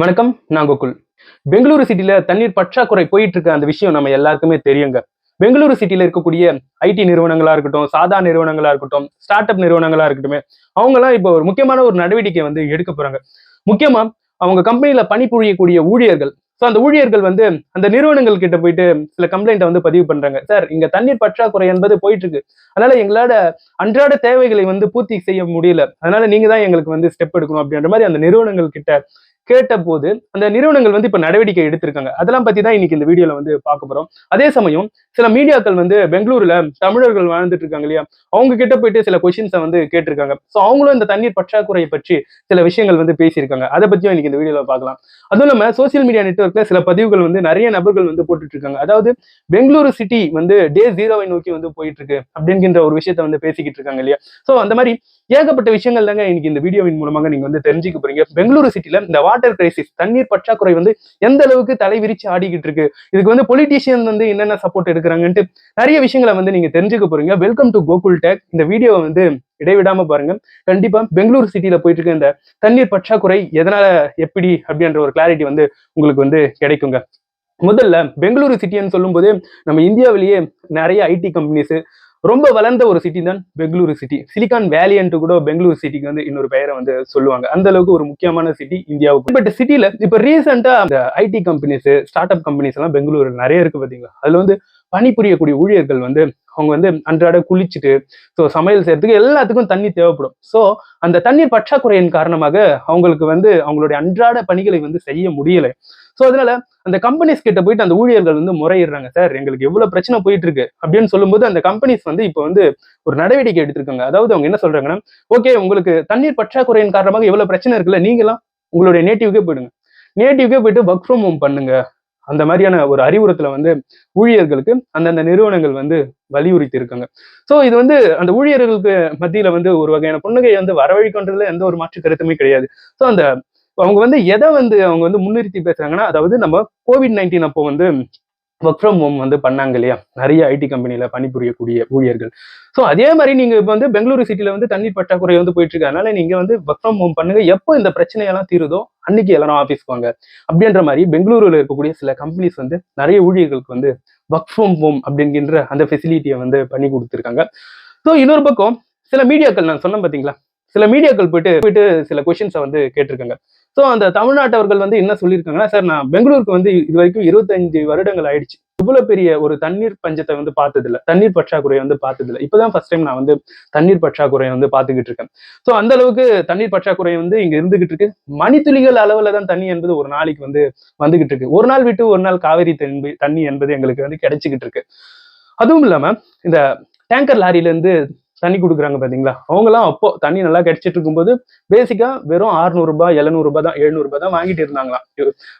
வணக்கம் நான் கோகுல். பெங்களூரு சிட்டில தண்ணீர் பற்றாக்குறை போயிட்டு இருக்க அந்த விஷயம் நம்ம எல்லாருக்குமே தெரியுங்க. பெங்களூரு சிட்டியில இருக்கக்கூடிய ஐடி நிறுவனங்களா இருக்கட்டும் சாதா நிறுவனங்களா இருக்கட்டும் ஸ்டார்ட் அப் நிறுவனங்களா இருக்கட்டும் அவங்கெல்லாம் இப்போ ஒரு முக்கியமான ஒரு நடவடிக்கை வந்து எடுக்க போறாங்க. முக்கியமா அவங்க கம்பெனில பணிபுரியக்கூடிய ஊழியர்கள். ஸோ அந்த ஊழியர்கள் வந்து அந்த நிறுவனங்கள் கிட்ட போயிட்டு சில கம்ப்ளைண்ட்டை வந்து பதிவு பண்றாங்க. சார் இங்க தண்ணீர் பற்றாக்குறை என்பது போயிட்டு இருக்கு அதனால எங்களோட அன்றாட தேவைகளை வந்து பூர்த்தி செய்ய முடியல. அதனால நீங்க தான் எங்களுக்கு வந்து ஸ்டெப் எடுக்கணும் அப்படின்ற மாதிரி அந்த நிறுவனங்கள் கிட்ட கேட்ட போது அந்த நிறுவனங்கள் வந்து இப்ப நடவடிக்கை எடுத்திருக்காங்க. அதெல்லாம் பத்தி தான் இன்னைக்கு இந்த வீடியோல வந்து பார்க்க போறோம். அதே சமயம் சில மீடியாக்கள் வந்து பெங்களூர்ல தமிழர்கள் வாழ்ந்துட்டு இருக்காங்க இல்லையா? அவங்க கிட்ட போயிட்டு சில கொஸ்டின்ஸை வந்து கேட்டிருக்காங்க. ஸோ அவங்களும் இந்த தண்ணீர் பற்றாக்குறையை பற்றி சில விஷயங்கள் வந்து பேசியிருக்காங்க. அதை பத்தியும் இன்னைக்கு இந்த வீடியோல பார்க்கலாம். அதுவும் இல்லாம சோசியல் மீடியா நெட்ஒர்க்ல சில பதிவுகள் வந்து நிறைய நபர்கள் வந்து போட்டுட்டு இருக்காங்க அதாவது பெங்களூரு சிட்டி வந்து டே ஜீரோவை நோக்கி வந்து போயிட்டு இருக்கு அப்படிங்கிற ஒரு விஷயத்த வந்து பேசிக்கிட்டு இருக்காங்க இல்லையா? ஸோ அந்த மாதிரி ஏகப்பட்ட விஷயங்கள் தாங்க இன்னைக்கு இந்த வீடியோவின் மூலமாக நீங்க வந்து தெரிஞ்சுக்க போறீங்க. பெங்களூரு சிட்டில இந்த வாட்டர் கிரைசிஸ் தண்ணீர் பற்றாக்குறை வந்து எந்த அளவுக்கு தலைவிரிச்சு ஆடிக்கிட்டு இருக்கு? இதுக்கு வந்து பொலிட்டீஷியன் வந்து என்னென்ன சப்போர்ட் எடுக்கிறாங்கன்ட்டு நிறைய விஷயங்களை வந்து நீங்க தெரிஞ்சுக்க போறீங்க. வெல்கம் டு கோகுல் டேக் இந்த வீடியோவை வந்து இடைவிடாம பாருங்க. கண்டிப்பா பெங்களூரு சிட்டியில போயிட்டு இருக்க இந்த தண்ணீர் பற்றாக்குறை எதனால எப்படி அப்படின்ற ஒரு கிளாரிட்டி வந்து உங்களுக்கு வந்து கிடைக்குங்க. முதல்ல பெங்களூரு சிட்டின்னு சொல்லும்போது நம்ம இந்தியாவிலேயே நிறைய ஐடி கம்பெனிஸ் ரொம்ப வளர்ந்த ஒரு சிட்டி தான் பெங்களூரு சிட்டி சிலிகான் வேலியன்ட்டு கூட பெங்களூரு சிட்டிக்கு வந்து இன்னொரு பெயரை வந்து சொல்லுவாங்க. அந்த அளவுக்கு ஒரு முக்கியமான சிட்டி இந்தியாவுக்கு. பட் சிட்டில இப்ப ரீசெண்டா அந்த IT companies start up companies எல்லாம் பெங்களூரு நிறைய இருக்கு பாத்தீங்களா? அதுல வந்து பணிபுரியக்கூடிய ஊழியர்கள் வந்து அவங்க வந்து அன்றாட குளிச்சுட்டு ஸோ சமையல் செய்யறதுக்கு எல்லாத்துக்கும் தண்ணி தேவைப்படும். ஸோ அந்த தண்ணீர் பற்றாக்குறையின் காரணமாக அவங்களுக்கு வந்து அவங்களுடைய அன்றாட பணிகளை வந்து செய்ய முடியலை. ஸோ அதனால அந்த கம்பெனிஸ் கிட்ட போயிட்டு அந்த ஊழியர்கள் வந்து முறையிடுறாங்க சார் எங்களுக்கு எவ்வளவு பிரச்சனை போயிட்டு இருக்கு அப்படின்னு சொல்லும்போது அந்த கம்பெனிஸ் வந்து இப்போ வந்து ஒரு நடவடிக்கை எடுத்திருக்காங்க. அதாவது அவங்க என்ன சொல்றாங்கன்னா ஓகே உங்களுக்கு தண்ணீர் பற்றாக்குறையின் காரணமாக எவ்வளவு பிரச்சனை இருக்குல்ல நீங்களாம் உங்களுடைய நேட்டிவ்க்கே போயிடுங்க. நேட்டிவ்க்கே போயிட்டு ஒர்க் ஃப்ரம் ஹோம் பண்ணுங்க. அந்த மாதிரியான ஒரு அறிவுறுத்தலை வந்து ஊழியர்களுக்கு அந்தந்த நிறுவனங்கள் வந்து வலியுறுத்தி இருக்காங்க ஸோ இது வந்து அந்த ஊழியர்களுக்கு மத்தியில வந்து ஒரு வகையான புன்னகையை வந்து வரவழைக்கின்றதுல எந்த ஒரு மாற்று கருத்துமே கிடையாது. ஸோ அந்த அவங்க வந்து எதை வந்து அவங்க வந்து முன்னிறுத்தி பேசுறாங்கன்னா அதாவது நம்ம கோவிட் நைன்டீன் அப்போ வந்து ஒர்க் ஃப்ரம் ஹோம் வந்து பண்ணாங்க இல்லையா? நிறைய ஐடி கம்பெனியில பணிபுரியக்கூடிய ஊழியர்கள். ஸோ அதே மாதிரி நீங்க இப்போ வந்து பெங்களூரு சிட்டில வந்து தண்ணீர் பற்றாக்குறை வந்து போயிட்டு இருக்கு அதனால நீங்க வந்து ஒர்க் ஃப்ரம் ஹோம் பண்ணுங்க. எப்போ இந்த பிரச்சனையெல்லாம் தீருதோ அன்னைக்கு எல்லாரும் ஆஃபீஸ் வாங்க. அப்படின்ற மாதிரி பெங்களூருல இருக்கக்கூடிய சில கம்பெனிஸ் வந்து நிறைய ஊழியர்களுக்கு வந்து ஒர்க் ஃப்ரம் ஹோம் அப்படிங்கிற அந்த ஃபெசிலிட்டியை வந்து பண்ணி கொடுத்துருக்காங்க. ஸோ இன்னொரு பக்கம் சில மீடியாக்கள் நான் சொன்னேன் பார்த்தீங்களா சில மீடியாக்கள் போயிட்டு போயிட்டு சில கொஷின்ஸை வந்து கேட்டிருக்காங்க. ஸோ அந்த தமிழ்நாட்டவர்கள் வந்து என்ன சொல்லியிருக்காங்கன்னா சார் நான் பெங்களூருக்கு வந்து இது வரைக்கும் இருபத்தஞ்சு வருடங்கள் ஆயிடுச்சு. இவ்வளோ பெரிய ஒரு தண்ணீர் பஞ்சத்தை வந்து பார்த்ததில்ல. தண்ணீர் பற்றாக்குறையை வந்து பார்த்ததில்ல. இப்போதான் ஃபர்ஸ்ட் டைம் நான் வந்து தண்ணீர் பற்றாக்குறையை வந்து பார்த்துக்கிட்டு இருக்கேன். ஸோ அந்த அளவுக்கு தண்ணீர் பற்றாக்குறை வந்து இங்கே இருந்துகிட்டு இருக்கு. மணித்துளிகள் அளவில் தான் தண்ணி என்பது ஒரு நாளைக்கு வந்து வந்துகிட்டு இருக்கு. ஒரு நாள் விட்டு ஒரு நாள் காவேரி தண்ணி தண்ணி என்பது எங்களுக்கு வந்து கிடைச்சிக்கிட்டு இருக்கு. அதுவும் இல்லாமல் இந்த டேங்கர் லாரியிலேருந்து தண்ணி கொடுக்குறாங்க பாத்தீங்களா? அவங்கலாம் அப்போ தண்ணி நல்லா கிடைச்சிட்டு இருக்கும்போது பேசிக்கா வெறும் அறுநூறு ரூபாய் எழுநூறு ரூபாய் தான் எழுநூறு தான் வாங்கிட்டு இருந்தாங்களாம்.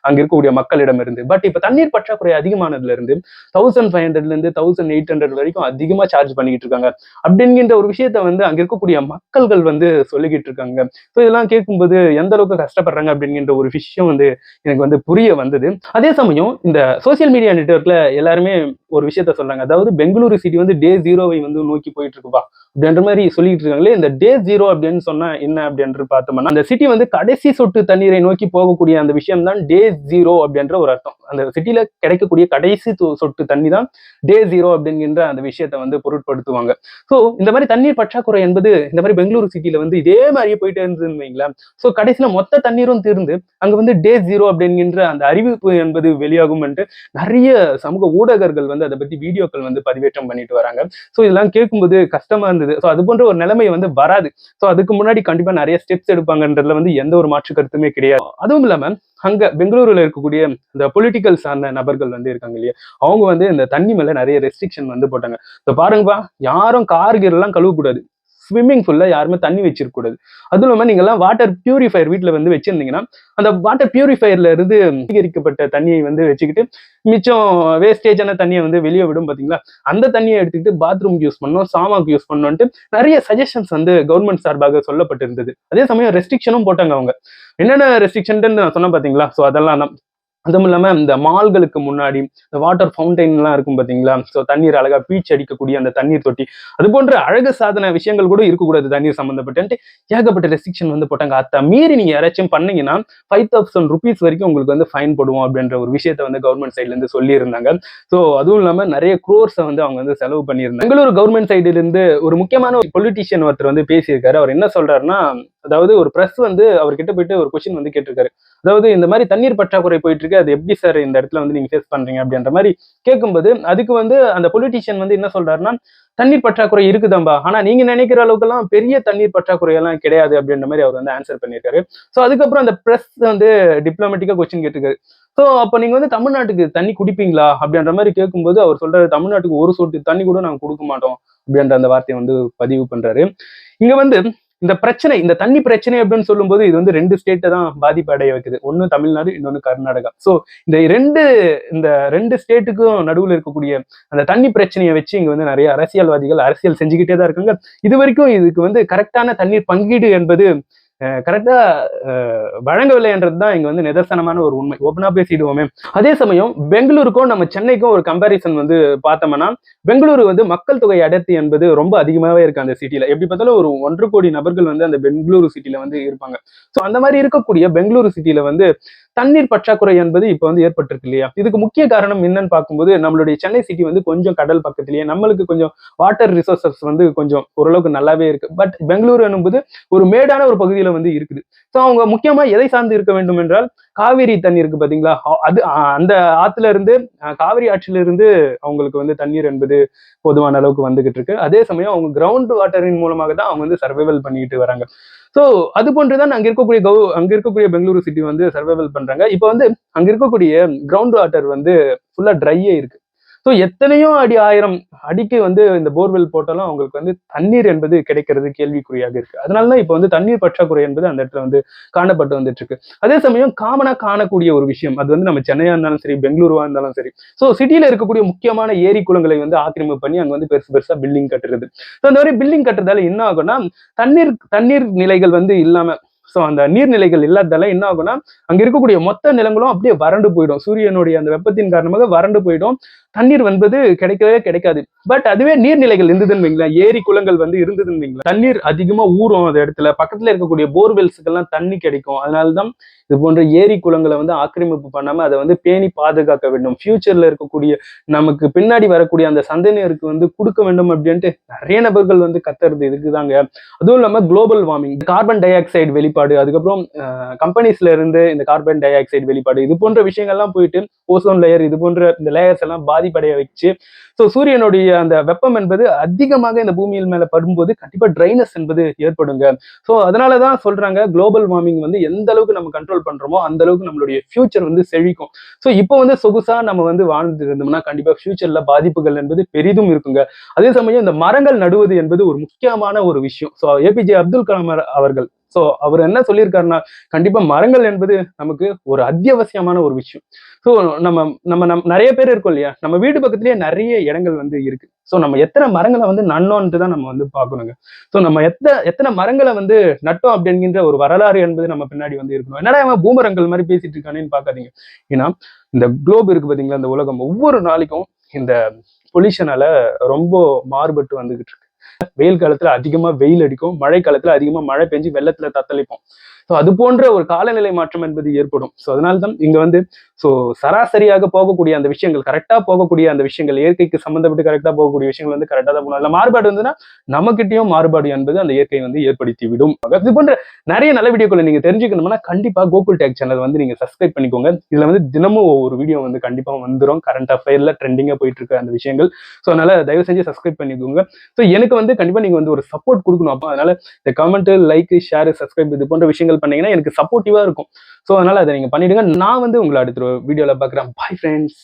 அங்க இருக்கக்கூடிய மக்களிடம் இருந்து. பட் இப்ப தண்ணீர் பற்றாக்குறை அதிகமானதுல இருந்து தௌசண்ட் ஃபைவ் ஹண்ட்ரட்ல இருந்து தௌசண்ட் எயிட் ஹண்ட்ரட் வரைக்கும் அதிகமா சார்ஜ் பண்ணிக்கிட்டு இருக்காங்க. அப்படிங்கிற ஒரு விஷயத்த வந்து அங்க இருக்கக்கூடிய மக்கள்கள் வந்து சொல்லிக்கிட்டு இருக்காங்க. ஸோ இதெல்லாம் கேட்கும்போது எந்த அளவுக்கு கஷ்டப்படுறாங்க அப்படிங்கிற ஒரு விஷயம் வந்து எனக்கு வந்து புரிய வந்தது. அதே சமயம் இந்த சோசியல் மீடியா நெட்ஒர்க்ல எல்லாருமே ஒரு விஷயத்த சொல்றாங்க. அதாவது பெங்களூரு சிட்டி வந்து டே ஜீரோவை வந்து நோக்கி போயிட்டு இருக்குப்பா. அப்படின்ற மாதிரி சொல்லிட்டு இருக்காங்களே இந்த டே ஜீரோ அப்படின்னு சொன்னா என்ன அப்படின்ற பார்த்தோம்னா அந்த சிட்டி வந்து கடைசி சொட்டு தண்ணீரை நோக்கி போகக்கூடிய அந்த விஷயம் தான் டே ஜீரோ அப்படின்ற ஒரு அர்த்தம். அந்த சிட்டில கிடைக்கக்கூடிய கடைசி சொட்டு தண்ணி தான் டே ஜீரோ அப்படிங்கிற அந்த விஷயத்த வந்து பொருட்படுத்துவாங்க. ஸோ இந்த மாதிரி தண்ணீர் பற்றாக்குறை என்பது இந்த மாதிரி பெங்களூரு சிட்டில வந்து இதே மாதிரியே போயிட்டே இருந்ததுன்னு வைங்களேன். ஸோ கடைசியில மொத்த தண்ணீரும் தீர்ந்து அங்க வந்து டே ஜீரோ அப்படிங்கிற அந்த அறிவிப்பு என்பது வெளியாகும் நிறைய சமூக ஊடகர்கள் வந்து அதை பத்தி வீடியோக்கள் வந்து பதிவேற்றம் பண்ணிட்டு வராங்க. ஸோ இதெல்லாம் கேட்கும்போது கஷ்டமா இருந்தது. ஸோ அது போன்ற ஒரு நிலைமை வந்து வராது. ஸோ அதுக்கு முன்னாடி கண்டிப்பா நிறைய ஸ்டெப்ஸ் எடுப்பாங்கன்றதுல வந்து எந்த ஒரு மாற்று கருத்துமே கிடையாது. அதுவும் இல்லாம அங்க பெங்களூருல இருக்கக்கூடிய இந்த பொலிட்டிக்கல் சார்ந்த நபர்கள் வந்து இருக்காங்க இல்லையா? அவங்க வந்து இந்த தண்ணி மேல நிறைய ரெஸ்ட்ரிக்ஷன் வந்து போட்டாங்க. இப்போ பாருங்கப்பா யாரும் கார் கீர் எல்லாம் கழுவக்கூடாது. ஸ்விம்மிங் ஃபுல்ல யாருமே தண்ணி வச்சிருக்கூடாது அதுவும் இல்லாமல் நீங்கள்லாம் வாட்டர் பியூரிஃபயர் வீட்டில் வந்து வச்சிருந்தீங்கன்னா அந்த வாட்டர் பியூரிஃபயர்ல இருந்து சுத்திகரிக்கப்பட்ட தண்ணியை வந்து வச்சுக்கிட்டு மிச்சம் வேஸ்டேஜான தண்ணியை வந்து வெளியே விடும் பார்த்தீங்களா அந்த தண்ணியை எடுத்துக்கிட்டு பாத்ரூம் யூஸ் பண்ணோம் சாமாக்கு யூஸ் பண்ணோன்ட்டு நிறைய சஜஷன்ஸ் வந்து கவர்மெண்ட் சார்பாக சொல்லப்பட்டிருந்தது. அதே சமயம் ரெஸ்ட்ரிக்ஷனும் போட்டாங்க அவங்க. என்னென்ன ரெஸ்ட்ரிக்ஷன் நான் சொன்னேன் பார்த்தீங்களா ஸோ அதெல்லாம் தான் அதுவும் இல்லாமல் இந்த மால்களுக்கு முன்னாடி இந்த வாட்டர் ஃபவுண்டைன்லாம் இருக்கும் பார்த்தீங்களா ஸோ தண்ணீர் அழகாக பீச் அடிக்கக்கூடிய அந்த தண்ணீர் தொட்டி அது போன்ற அழகு சாதன விஷயங்கள் கூட இருக்கக்கூடாது தண்ணீர் சம்பந்தப்பட்டு ஏகப்பட்ட ரெஸ்ட்ரிக்ஷன் வந்து போட்டாங்க. அத்தை மீறி நீங்கள் யாராச்சும் பண்ணீங்கன்னா ஃபைவ் தௌசண்ட் ருபீஸ் வரைக்கும் உங்களுக்கு வந்து ஃபைன் போடுவோம் அப்படின்ற ஒரு விஷயத்த வந்து கவர்மெண்ட் சைட்லேருந்து சொல்லியிருந்தாங்க. ஸோ அதுவும் இல்லாமல் நிறைய குரோர்ஸை வந்து அவங்க வந்து செலவு பண்ணியிருந்தாங்க. பெங்களூர் கவர்மெண்ட் சைடுலேருந்து ஒரு முக்கியமான ஒரு பொலிட்டிஷியன் ஒருத்தர் வந்து பேசியிருக்காரு. அவர் என்ன சொல்றாருன்னா அதாவது ஒரு ப்ரெஸ் வந்து அவர்கிட்ட போயிட்டு ஒரு கொஸ்டின் வந்து கேட்டிருக்காரு. அதாவது இந்த மாதிரி தண்ணீர் பற்றாக்குறை போயிட்டு இருக்கு அது எப்படி சார் இந்த இடத்துல வந்து நீங்க ஃபேஸ் பண்றீங்க அப்படின்ற மாதிரி கேட்கும்போது அதுக்கு வந்து அந்த பொலிட்டீஷியன் வந்து என்ன சொல்றாருன்னா தண்ணீர் பற்றாக்குறை இருக்குதாம்பா. ஆனா நீங்க நினைக்கிற அளவுக்குலாம் பெரிய தண்ணீர் பற்றாக்குறை எல்லாம் கிடையாது அப்படின்ற மாதிரி அவர் வந்து ஆன்சர் பண்ணியிருக்காரு. ஸோ அதுக்கப்புறம் அந்த ப்ரெஸ் வந்து டிப்ளமேட்டிக்கா கொஸ்டின் கேட்டிருக்காரு. ஸோ அப்போ நீங்க வந்து தமிழ்நாட்டுக்கு தண்ணி குடிப்பீங்களா? அப்படின்ற மாதிரி கேட்கும்போது அவர் சொல்றாரு தமிழ்நாட்டுக்கு ஒரு சொட்டு தண்ணி கூட நாங்க கொடுக்க மாட்டோம் அப்படின்ற அந்த வார்த்தையை வந்து பதிவு பண்றாரு. இங்க வந்து இந்த பிரச்சனை இந்த தண்ணி பிரச்சனை அப்படின்னு சொல்லும்போது இது வந்து ரெண்டு ஸ்டேட்டை தான் பாதிப்பு அடைய வைக்குது. ஒன்னு தமிழ்நாடு இன்னொன்று கர்நாடகா. ஸோ இந்த ரெண்டு இந்த ரெண்டு ஸ்டேட்டுக்கும் நடுவில் இருக்கக்கூடிய அந்த தண்ணி பிரச்சனையை வச்சு இங்க வந்து நிறைய அரசியல்வாதிகள் அரசியல் செஞ்சுக்கிட்டே தான் இருக்காங்க. இது வரைக்கும் இதுக்கு வந்து கரெக்டான தண்ணீர் பங்கீடு என்பது கரெக்டா வழங்கவில்லைன்றது தான் இங்க வந்து நிதர்சனமான ஒரு உண்மை. ஓப்பனாக பேசிடுவோமே. அதே சமயம் பெங்களூருக்கும் நம்ம சென்னைக்கும் ஒரு கம்பேரிசன் வந்து பார்த்தோம்னா பெங்களூரு வந்து மக்கள் தொகை அடர்த்தி என்பது ரொம்ப அதிகமாகவே இருக்கு அந்த சிட்டில எப்படி பார்த்தாலும் ஒரு ஒன்றரை கோடி நபர்கள் வந்து அந்த பெங்களூரு சிட்டியில் வந்து இருப்பாங்க. ஸோ அந்த மாதிரி இருக்கக்கூடிய பெங்களூரு சிட்டியில் வந்து தண்ணீர் பற்றாக்குறை என்பது இப்போ வந்து ஏற்பட்டிருக்கு இல்லையா? இதுக்கு முக்கிய காரணம் என்னன்னு பார்க்கும்போது நம்மளுடைய சென்னை சிட்டி வந்து கொஞ்சம் கடல் பக்கத்திலேயே நம்மளுக்கு கொஞ்சம் வாட்டர் ரிசோர்சஸ் வந்து கொஞ்சம் ஓரளவுக்கு நல்லாவே இருக்கு. பட் பெங்களூரு என்னும்போது ஒரு மேடான ஒரு பகுதியில வந்து இருக்குது. ஸோ அவங்க முக்கியமா எதை சார்ந்து இருக்க வேண்டும் என்றால் காவிரி தண்ணி இருக்கு பாத்தீங்களா? அது அந்த ஆத்துல இருந்து காவிரி ஆற்றில இருந்து அவங்களுக்கு வந்து தண்ணீர் என்பது போதுமான அளவுக்கு வந்துகிட்டு இருக்கு. அதே சமயம் அவங்க கிரவுண்ட் வாட்டரின் மூலமாக தான் அவங்க வந்து சர்வைவல் பண்ணிட்டு வராங்க. ஸோ அது போன்றுதான் அங்க இருக்கக்கூடிய கவு அங்க இருக்கக்கூடிய பெங்களூரு சிட்டி வந்து சர்வைவல் பண்றாங்க. இப்போ வந்து அங்க இருக்கக்கூடிய கிரவுண்ட் வாட்டர் வந்து ஃபுல்லா ட்ரையே இருக்கு. ஸோ எத்தனையோ அடி ஆயிரம் அடிக்கு வந்து இந்த போர்வெல் போட்டாலும் அவங்களுக்கு வந்து தண்ணீர் என்பது கிடைக்கிறது கேள்விக்குறியாக இருக்கு. அதனாலதான் இப்போ வந்து தண்ணீர் பற்றாக்குறை என்பது அந்த இடத்துல வந்து காணப்பட்டு வந்துட்டு இருக்கு அதே சமயம் காமனா காணக்கூடிய ஒரு விஷயம் அது வந்து நம்ம சென்னையா இருந்தாலும் சரி பெங்களூருவா இருந்தாலும் சரி. ஸோ சிட்டியில இருக்கக்கூடிய முக்கியமான ஏரி குளங்களை வந்து ஆக்கிரமிப்பு பண்ணி அங்க வந்து பெருசு பெருசா பில்டிங் கட்டுறது. ஸோ அந்த மாதிரி பில்டிங் கட்டுறதால என்ன ஆகும்னா தண்ணீர் தண்ணீர் நிலைகள் வந்து இல்லாம ஸோ அந்த நீர்நிலைகள் இல்லாததால என்ன ஆகும்னா அங்க இருக்கக்கூடிய மொத்த நிலங்களும் அப்படியே வறண்டு போயிடும். சூரியனுடைய அந்த வெப்பத்தின் காரணமாக வறண்டு போயிடும். தண்ணீர் வந்து கிடைக்கவே கிடைக்காது. பட் அதுவே நீர்நிலைகள் இருந்ததுன்னு வைங்களேன். ஏரி குளங்கள் வந்து இருந்ததுன்னு வைங்களேன். தண்ணீர் அதிகமா ஊறும் அந்த இடத்துல. பக்கத்துல இருக்கக்கூடிய போர்வெல்ஸுக்கெல்லாம் தண்ணி கிடைக்கும். அதனாலதான் இது போன்ற ஏரி குளங்களை வந்து ஆக்கிரமிப்பு பண்ணாம அதை வந்து பேணி பாதுகாக்க வேண்டும். ஃபியூச்சர்ல இருக்கக்கூடிய நமக்கு பின்னாடி வரக்கூடிய அந்த சந்ததியினருக்கு வந்து கொடுக்க வேண்டும் அப்படின்ட்டு நிறைய நபர்கள் வந்து கத்துறது இதுக்குதாங்க. அதுவும் இல்லாம global warming carbon dioxide வெளிப்பாடு. அதுக்கப்புறம் கம்பெனிஸ்ல இருந்து இந்த கார்பன் டை ஆக்சைடு வெளிப்பாடு இது போன்ற விஷயங்கள்லாம் போயிட்டு ஓசோன் லேயர் இது போன்ற இந்த லேயர்ஸ் எல்லாம் பாதிப்படைய வச்சு ஸோ சூரியனுடைய அந்த வெப்பம் என்பது அதிகமாக இந்த பூமியில் மேல படும்போது கண்டிப்பா ட்ரைனஸ் என்பது ஏற்படுங்க. ஸோ அதனாலதான் சொல்றாங்க குளோபல் வார்மிங் வந்து எந்த அளவுக்கு நம்ம கண்ட்ரோல் பண்றோமோ அந்த அளவுக்கு நம்மளுடைய ஃபியூச்சர் வந்து செழிக்கும். ஸோ இப்போ வந்து சொகுசா நம்ம வந்து வாழ்ந்து இருந்தோம்னா கண்டிப்பா ஃபியூச்சர்ல பாதிப்புகள் என்பது பெரிதும் இருக்குங்க. அதே சமயம் இந்த மரங்கள் நடுவது என்பது ஒரு முக்கியமான ஒரு விஷயம். ஸோ ஏபிஜே அப்துல் கலாம் அவர்கள் ஸோ அவர் என்ன சொல்லியிருக்காருன்னா கண்டிப்பாக மரங்கள் என்பது நமக்கு ஒரு அத்தியாவசியமான ஒரு விஷயம். ஸோ நம்ம நம்ம நம் நிறைய பேர் இருக்கோம் இல்லையா? நம்ம வீட்டு பக்கத்துலயே நிறைய இடங்கள் வந்து இருக்கு. ஸோ நம்ம எத்தனை மரங்களை வந்து நன்னோன்ட்டு தான் நம்ம வந்து பார்க்கணுங்க. ஸோ நம்ம எத்தனை எத்தனை மரங்களை வந்து நட்டோம் அப்படிங்கிற ஒரு வரலாறு என்பது நம்ம பின்னாடி வந்து இருக்கணும். என்னடா அவன் பூமரங்கள் மாதிரி பேசிட்டு இருக்கானேன்னு பார்க்காதீங்க. ஏன்னா இந்த குளோப் இருக்கு பார்த்தீங்களா இந்த உலகம். ஒவ்வொரு நாளைக்கும் இந்த பொல்யூஷனால ரொம்ப மாறுபட்டு வந்துகிட்டு இருக்கு. வெயில் காலத்துல அதிகமா வெயில் அடிக்கும் மழை காலத்துல அதிகமா மழை பெஞ்சு வெள்ளத்துல தத்தளிப்போம். ஸோ அது போன்ற ஒரு காலநிலை மாற்றம் என்பது ஏற்படும். ஸோ அதனால்தான் இங்க வந்து ஸோ சராசரியாக போகக்கூடிய அந்த விஷயங்கள் கரெக்டாக போகக்கூடிய அந்த விஷயங்கள் இயற்கைக்கு சம்மந்தப்பட்டு கரெக்டாக போகக்கூடிய விஷயங்கள் வந்து கரெக்டாக தான் போகணும். மாறுபாடு வந்துன்னா நம்மகிட்டயும் மாறுபாடு என்பது அந்த இயற்கை வந்து ஏற்படுத்தி விடும் இது போன்ற நிறைய நல்ல வீடியோக்களை நீங்க தெரிஞ்சுக்கணும்னா கண்டிப்பாக கோகுல் டேக் சேனல் வந்து நீங்க சப்ஸ்கிரைப் பண்ணிக்கோங்க. இதுல வந்து தினமும் ஒவ்வொரு வீடியோ வந்து கண்டிப்பாக வந்துடும் கரண்ட் அஃபேர்ல ட்ரெண்டிங்காக போயிட்டு இருக்க அந்த விஷயங்கள். ஸோ அதனால தயவு செஞ்சு சப்ஸ்கிரைப் பண்ணிக்கோங்க. ஸோ எனக்கு வந்து கண்டிப்பாக நீங்க வந்து ஒரு சப்போர்ட் கொடுக்கணும். அப்போ அதனால இந்த கமெண்ட் லைக் ஷேர் சப்ஸ்கிரைப் இது போன்ற விஷயங்கள் பண்ணீங்கன்னா எனக்கு சப்போர்ட்டிவாக இருக்கும். ஸோ அதனால அதை நீங்க பண்ணிடுங்க. நான் வந்து உங்களை அடுத்த வீடியோவில் பார்க்குறேன். Bye friends